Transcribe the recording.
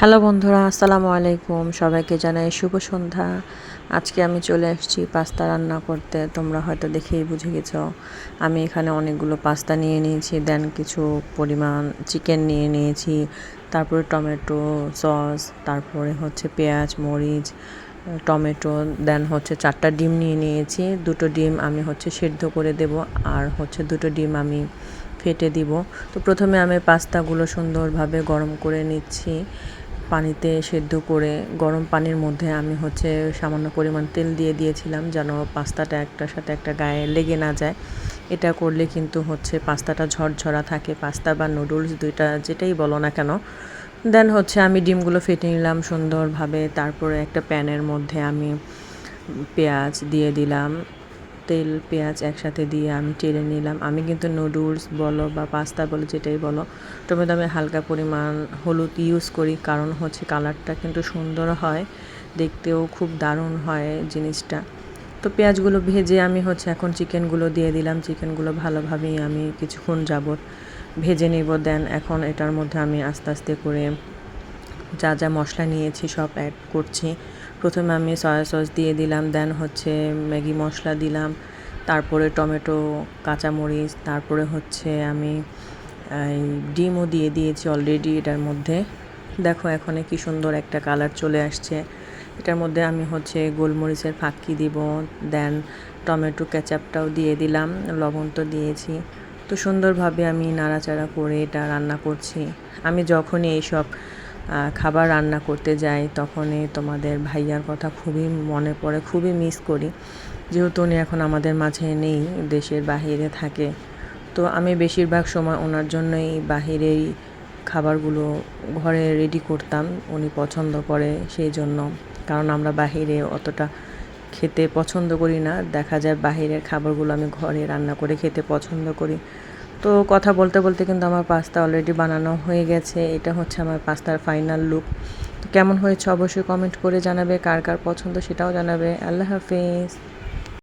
Hello বন্ধুরা, আসসালামু আলাইকুম। সবাইকে জানাই শুভ সন্ধ্যা। আজকে আমি চলে এসেছি পাস্তা রান্না করতে। তোমরা হয়তো দেখেই বুঝে গেছ, আমি এখানে অনেকগুলো পাস্তা নিয়ে নিয়েছি, দেন কিছু পরিমাণ চিকেন নিয়ে নিয়েছি, তারপরে টমেটো সস, তারপরে হচ্ছে পেঁয়াজ, মরিচ, টমেটো, দেন হচ্ছে চারটা ডিম নিয়ে নিয়েছি। দুটো ডিম আমি হচ্ছে সেদ্ধ করে দেব, আর হচ্ছে দুটো ডিম আমি ফেটে দিব। তো প্রথমে আমি পাস্তাগুলো সুন্দরভাবে গরম করে নিচ্ছি। পানিতে সেদ্ধ করে গরম পানির মধ্যে আমি হচ্ছে সামান্য পরিমাণ তেল দিয়ে দিয়েছিলাম যেন পাস্তাটা একটার সাথে একটা গায়ে লেগে না যায়। এটা করলে কিন্তু হচ্ছে পাস্তাটা ঝরঝরা থাকে, পাস্তা বা নুডলস দুইটা যেটাই বলো না কেন। দেন হচ্ছে আমি ডিমগুলো ফেটে নিলাম সুন্দরভাবে, তারপরে একটা প্যানের মধ্যে আমি পেঁয়াজ দিয়ে দিলাম। তেল, পেঁয়াজ একসাথে দিয়ে আমি টেলে নিলাম। আমি কিন্তু নুডলস বলো বা পাস্তা বলো, যেটাই বলো টমেটো আমি হালকা পরিমাণ হলুদ ইউজ করি। কারণ হচ্ছে কালারটা কিন্তু সুন্দর হয়, দেখতেও খুব দারুণ হয় জিনিসটা। তো পেঁয়াজগুলো ভেজে আমি হচ্ছে এখন চিকেনগুলো দিয়ে দিলাম। চিকেনগুলো ভালোভাবেই আমি কিছুক্ষণ যাবত ভেজে নেব। দেন এখন এটার মধ্যে আমি আস্তে আস্তে করে যা যা মশলা নিয়েছি সব অ্যাড করছি। প্রথমে আমি সয়া সস দিয়ে দিলাম দেন হচ্ছে ম্যাগি মশলা দিলাম, তারপরে টমেটো, কাঁচামরিচ, তারপরে হচ্ছে আমি ডিমও দিয়ে দিয়েছি অলরেডি এটার মধ্যে। দেখো এখন কি সুন্দর একটা কালার চলে আসছে। এটার মধ্যে আমি হচ্ছে গোলমরিচের ফাঁকি দিব দেন টমেটো ক্যাচাপটাও দিয়ে দিলাম, লবণ তো দিয়েছি। তো সুন্দরভাবে আমি নাড়াচাড়া করে এটা রান্না করছি। আমি যখনই এইসব খাবার রান্না করতে যাই তখনই তোমাদের ভাইয়ার কথা খুবই মনে পড়ে, খুবই মিস করি। যেহেতু উনি এখন আমাদের মাঝে নেই, দেশের বাহিরে থাকে। তো আমি বেশিরভাগ সময় ওনার জন্যই বাহিরেই খাবারগুলো ঘরে রেডি করতাম, উনি পছন্দ করে সেই জন্য। কারণ আমরা বাহিরে অতটা খেতে পছন্দ করি না। দেখা যায় বাহিরের খাবারগুলো আমি ঘরে রান্না করে খেতে পছন্দ করি। তো কথা বলতে বলতে কিন্তু আমার পাস্তা অলরেডি বানানো হয়ে গেছে। এটা হচ্ছে আমার পাস্তার ফাইনাল লুক তো কেমন হয়েছে অবশ্যই কমেন্ট করে জানাবে, কার কার পছন্দ সেটাও জানাবে। আল্লাহ হাফিজ।